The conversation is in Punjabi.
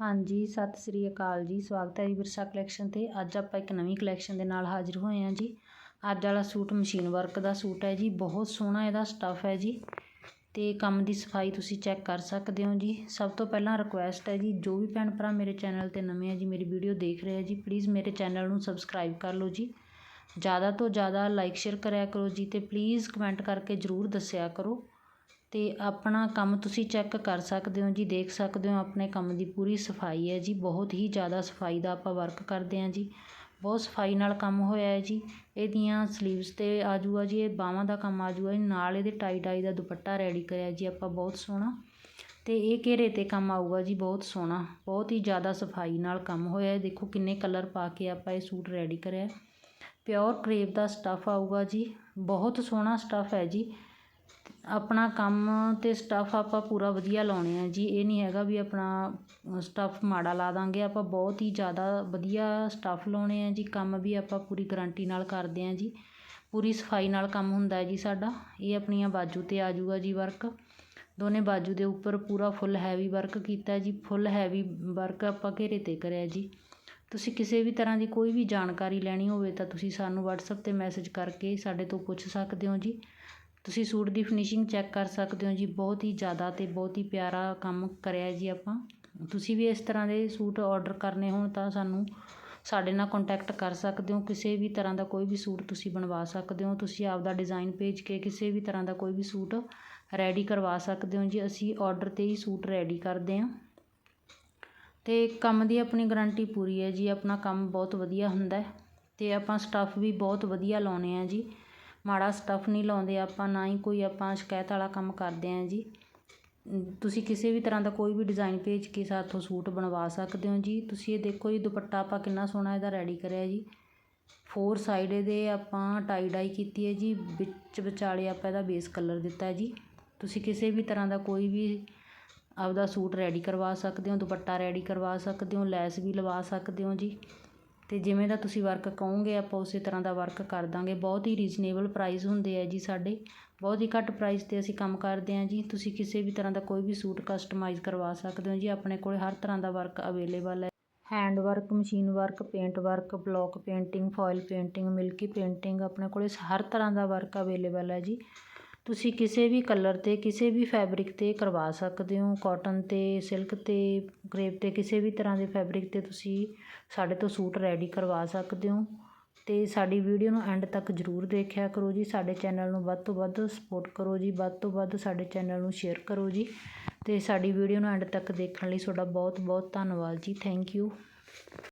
ਹਾਂਜੀ, ਸਤਿ ਸ੍ਰੀ ਅਕਾਲ ਜੀ, ਸਵਾਗਤ ਹੈ ਜੀ ਵਿਰਸਾ ਕਲੈਕਸ਼ਨ 'ਤੇ। ਅੱਜ ਆਪਾਂ ਇੱਕ ਨਵੀਂ ਕਲੈਕਸ਼ਨ ਦੇ ਨਾਲ ਹਾਜ਼ਰ ਹੋਏ ਹਾਂ ਜੀ। ਅੱਜ ਵਾਲਾ ਸੂਟ ਮਸ਼ੀਨ ਵਰਕ ਦਾ ਸੂਟ ਹੈ ਜੀ। ਬਹੁਤ ਸੋਹਣਾ ਇਹਦਾ ਸਟੱਫ ਹੈ ਜੀ। ਤੇ ਕੰਮ ਦੀ ਸਫ਼ਾਈ ਤੁਸੀਂ ਚੈੱਕ ਕਰ ਸਕਦੇ ਹੋ ਜੀ। ਸਭ ਤੋਂ ਪਹਿਲਾਂ ਰਿਕੁਐਸਟ ਹੈ ਜੀ, ਜੋ ਵੀ ਭੈਣ ਭਰਾ ਮੇਰੇ ਚੈਨਲ ਤੇ ਨਵੇਂ ਆ ਜੀ, ਮੇਰੀ ਵੀਡੀਓ ਦੇਖ ਰਹੇ ਆ ਜੀ ਪਲੀਜ਼ ਮੇਰੇ ਚੈਨਲ ਨੂੰ ਸਬਸਕ੍ਰਾਈਬ ਕਰ ਲਓ ਜੀ। ਜ਼ਿਆਦਾ ਤੋਂ ਜ਼ਿਆਦਾ ਲਾਈਕ ਸ਼ੇਅਰ ਕਰਿਆ ਕਰੋ ਜੀ ਤੇ ਪਲੀਜ਼ ਕਮੈਂਟ ਕਰਕੇ ਜ਼ਰੂਰ ਦੱਸਿਆ ਕਰੋ। ਅਤੇ ਆਪਣਾ ਕੰਮ ਤੁਸੀਂ ਚੈੱਕ ਕਰ ਸਕਦੇ ਹੋ ਜੀ, ਦੇਖ ਸਕਦੇ ਹੋ ਆਪਣੇ ਕੰਮ ਦੀ ਪੂਰੀ ਸਫ਼ਾਈ ਹੈ ਜੀ। ਬਹੁਤ ਹੀ ਜ਼ਿਆਦਾ ਸਫ਼ਾਈ ਦਾ ਆਪਾਂ ਵਰਕ ਕਰਦੇ ਹਾਂ ਜੀ। ਬਹੁਤ ਸਫ਼ਾਈ ਨਾਲ ਕੰਮ ਹੋਇਆ ਹੈ ਜੀ। ਇਹਦੀਆਂ ਸਲੀਵਸ 'ਤੇ ਆਜੂਗਾ ਜੀ, ਇਹ ਬਾਹਵਾਂ ਦਾ ਕੰਮ ਆ ਜੂਗਾ ਜੀ। ਨਾਲ ਇਹਦੇ ਟਾਈ ਟਾਈ ਦਾ ਦੁਪੱਟਾ ਰੈਡੀ ਕਰਿਆ ਜੀ ਆਪਾਂ, ਬਹੁਤ ਸੋਹਣਾ। ਅਤੇ ਇਹ ਘੇਰੇ 'ਤੇ ਕੰਮ ਆਊਗਾ ਜੀ, ਬਹੁਤ ਸੋਹਣਾ। ਬਹੁਤ ਹੀ ਜ਼ਿਆਦਾ ਸਫ਼ਾਈ ਨਾਲ ਕੰਮ ਹੋਇਆ ਦੇਖੋ ਕਿੰਨੇ ਕਲਰ ਪਾ ਕੇ ਆਪਾਂ ਇਹ ਸੂਟ ਰੈਡੀ ਕਰਿਆ ਪਿਓਰ ਕਰੇਪ ਦਾ ਸਟੱਫ ਆਊਗਾ ਜੀ। ਬਹੁਤ ਸੋਹਣਾ ਸਟੱਫ ਹੈ ਜੀ। ਆਪਣਾ ਕੰਮ ਅਤੇ ਸਟੱਫ ਆਪਾਂ ਪੂਰਾ ਵਧੀਆ ਲਾਉਣੇ ਆ ਜੀ। ਇਹ ਨਹੀਂ ਹੈਗਾ ਵੀ ਆਪਣਾ ਸਟੱਫ ਮਾੜਾ ਲਾ ਦਾਂਗੇ। ਆਪਾਂ ਬਹੁਤ ਹੀ ਜ਼ਿਆਦਾ ਵਧੀਆ ਸਟੱਫ ਲਾਉਣੇ ਆ ਜੀ। ਕੰਮ ਵੀ ਆਪਾਂ ਪੂਰੀ ਗਰੰਟੀ ਨਾਲ ਕਰਦੇ ਹਾਂ ਜੀ। ਪੂਰੀ ਸਫ਼ਾਈ ਨਾਲ ਕੰਮ ਹੁੰਦਾ ਜੀ ਸਾਡਾ। ਇਹ ਆਪਣੀਆਂ ਬਾਜੂ 'ਤੇ ਆ ਜੂਗਾ ਜੀ ਵਰਕ ਦੋਨੇ ਬਾਜੂ ਦੇ ਉੱਪਰ ਪੂਰਾ ਫੁੱਲ ਹੈਵੀ ਵਰਕ ਕੀਤਾ ਜੀ। ਫੁੱਲ ਹੈਵੀ ਵਰਕ ਆਪਾਂ ਘੇਰੇ 'ਤੇ ਕਰਿਆ ਜੀ। ਤੁਸੀਂ ਕਿਸੇ ਵੀ ਤਰ੍ਹਾਂ ਦੀ ਕੋਈ ਵੀ ਜਾਣਕਾਰੀ ਲੈਣੀ ਹੋਵੇ ਤਾਂ ਤੁਸੀਂ ਸਾਨੂੰ ਵਟਸਐਪ 'ਤੇ ਮੈਸੇਜ ਕਰਕੇ ਸਾਡੇ ਤੋਂ ਪੁੱਛ ਸਕਦੇ ਹੋ ਜੀ। ਤੁਸੀਂ ਸੂਟ ਦੀ ਫਿਨਿਸ਼ਿੰਗ ਚੈੱਕ ਕਰ ਸਕਦੇ ਹੋ ਜੀ, ਬਹੁਤ ਹੀ ਜ਼ਿਆਦਾ ਅਤੇ ਬਹੁਤ ਹੀ ਪਿਆਰਾ ਕੰਮ ਕਰਿਆ ਜੀ ਆਪਾਂ। ਤੁਸੀਂ ਵੀ ਇਸ ਤਰ੍ਹਾਂ ਦੇ ਸੂਟ ਔਡਰ ਕਰਨੇ ਹੋਣ ਤਾਂ ਸਾਨੂੰ ਸਾਡੇ ਨਾਲ ਕੋਂਟੈਕਟ ਕਰ ਸਕਦੇ ਹੋ। ਕਿਸੇ ਵੀ ਤਰ੍ਹਾਂ ਦਾ ਕੋਈ ਵੀ ਸੂਟ ਤੁਸੀਂ ਬਣਵਾ ਸਕਦੇ ਹੋ। ਤੁਸੀਂ ਆਪਦਾ ਡਿਜ਼ਾਇਨ ਭੇਜ ਕੇ ਕਿਸੇ ਵੀ ਤਰ੍ਹਾਂ ਦਾ ਕੋਈ ਵੀ ਸੂਟ ਰੈਡੀ ਕਰਵਾ ਸਕਦੇ ਹੋ ਜੀ। ਅਸੀਂ ਔਡਰ 'ਤੇ ਹੀ ਸੂਟ ਰੈਡੀ ਕਰਦੇ ਹਾਂ। ਅਤੇ ਕੰਮ ਦੀ ਆਪਣੀ ਗਰੰਟੀ ਪੂਰੀ ਹੈ ਜੀ। ਆਪਣਾ ਕੰਮ ਬਹੁਤ ਵਧੀਆ ਹੁੰਦਾ ਅਤੇ ਆਪਾਂ ਸਟੱਫ ਵੀ ਬਹੁਤ ਵਧੀਆ ਲਾਉਂਦੇ ਹਾਂ ਜੀ। ਮਾੜਾ ਸਟੱਫ ਨਹੀਂ ਲਾਉਂਦੇ ਆਪਾਂ, ਨਾ ਹੀ ਕੋਈ ਆਪਾਂ ਸ਼ਿਕਾਇਤ ਵਾਲਾ ਕੰਮ ਕਰਦੇ ਹਾਂ ਜੀ। ਤੁਸੀਂ ਕਿਸੇ ਵੀ ਤਰ੍ਹਾਂ ਦਾ ਕੋਈ ਵੀ ਡਿਜ਼ਾਇਨ ਭੇਜ ਕੇ ਸਾਥੋਂ ਸੂਟ ਬਣਵਾ ਸਕਦੇ ਹੋ ਜੀ। ਤੁਸੀਂ ਇਹ ਦੇਖੋ ਜੀ, ਦੁਪੱਟਾ ਆਪਾਂ ਕਿੰਨਾ ਸੋਹਣਾ ਇਹਦਾ ਰੈਡੀ ਕਰਿਆ ਜੀ। ਫੋਰ ਸਾਈਡ ਇਹਦੇ ਆਪਾਂ ਟਾਈ ਡਾਈ ਕੀਤੀ ਹੈ ਜੀ, ਵਿੱਚ ਵਿਚਾਲੇ ਆਪਾਂ ਇਹਦਾ ਬੇਸ ਕਲਰ ਦਿੱਤਾ ਜੀ। ਤੁਸੀਂ ਕਿਸੇ ਵੀ ਤਰ੍ਹਾਂ ਦਾ ਕੋਈ ਵੀ ਆਪਦਾ ਸੂਟ ਰੈਡੀ ਕਰਵਾ ਸਕਦੇ ਹੋ, ਦੁਪੱਟਾ ਰੈਡੀ ਕਰਵਾ ਸਕਦੇ ਹੋ, ਲੈਸ ਵੀ ਲਵਾ ਸਕਦੇ ਹੋ ਜੀ। ਅਤੇ ਜਿਵੇਂ ਦਾ ਤੁਸੀਂ ਵਰਕ ਕਹੋਗੇ, ਆਪਾਂ ਉਸੇ ਤਰ੍ਹਾਂ ਦਾ ਵਰਕ ਕਰ ਦਾਂਗੇ। ਬਹੁਤ ਹੀ ਰੀਜ਼ਨੇਬਲ ਪ੍ਰਾਈਜ਼ ਹੁੰਦੇ ਹੈ ਜੀ ਸਾਡੇ। ਬਹੁਤ ਹੀ ਘੱਟ ਪ੍ਰਾਈਜ਼ 'ਤੇ ਅਸੀਂ ਕੰਮ ਕਰਦੇ ਹਾਂ ਜੀ। ਤੁਸੀਂ ਕਿਸੇ ਵੀ ਤਰ੍ਹਾਂ ਦਾ ਕੋਈ ਵੀ ਸੂਟ ਕਸਟਮਾਈਜ਼ ਕਰਵਾ ਸਕਦੇ ਹੋ ਜੀ। ਆਪਣੇ ਕੋਲ ਹਰ ਤਰ੍ਹਾਂ ਦਾ ਵਰਕ ਅਵੇਲੇਬਲ ਹੈ। Hand work machine work paint work block painting foil painting milky painting ਆਪਣੇ ਕੋਲ ਹਰ ਤਰ੍ਹਾਂ ਦਾ ਵਰਕ ਅਵੇਲੇਬਲ ਹੈ ਜੀ। ਤੁਸੀਂ ਕਿਸੇ ਵੀ ਕਲਰ 'ਤੇ, ਕਿਸੇ ਵੀ ਫੈਬਰਿਕ 'ਤੇ ਕਰਵਾ ਸਕਦੇ ਹੋ। ਕੋਟਨ 'ਤੇ, ਸਿਲਕ 'ਤੇ, ਕਰੇਪ 'ਤੇ, ਕਿਸੇ ਵੀ ਤਰ੍ਹਾਂ ਦੇ ਫੈਬਰਿਕ 'ਤੇ ਤੁਸੀਂ ਸਾਡੇ ਤੋਂ ਸੂਟ ਰੈਡੀ ਕਰਵਾ ਸਕਦੇ ਹੋ। ਅਤੇ ਸਾਡੀ ਵੀਡੀਓ ਨੂੰ ਐਂਡ ਤੱਕ ਜ਼ਰੂਰ ਦੇਖਿਆ ਕਰੋ ਜੀ। ਸਾਡੇ ਚੈਨਲ ਨੂੰ ਵੱਧ ਤੋਂ ਵੱਧ ਸਪੋਰਟ ਕਰੋ ਜੀ। ਵੱਧ ਤੋਂ ਵੱਧ ਸਾਡੇ ਚੈਨਲ ਨੂੰ ਸ਼ੇਅਰ ਕਰੋ ਜੀ। ਅਤੇ ਸਾਡੀ ਵੀਡੀਓ ਨੂੰ ਐਂਡ ਤੱਕ ਦੇਖਣ ਲਈ ਤੁਹਾਡਾ ਬਹੁਤ ਬਹੁਤ ਧੰਨਵਾਦ ਜੀ। Thank you.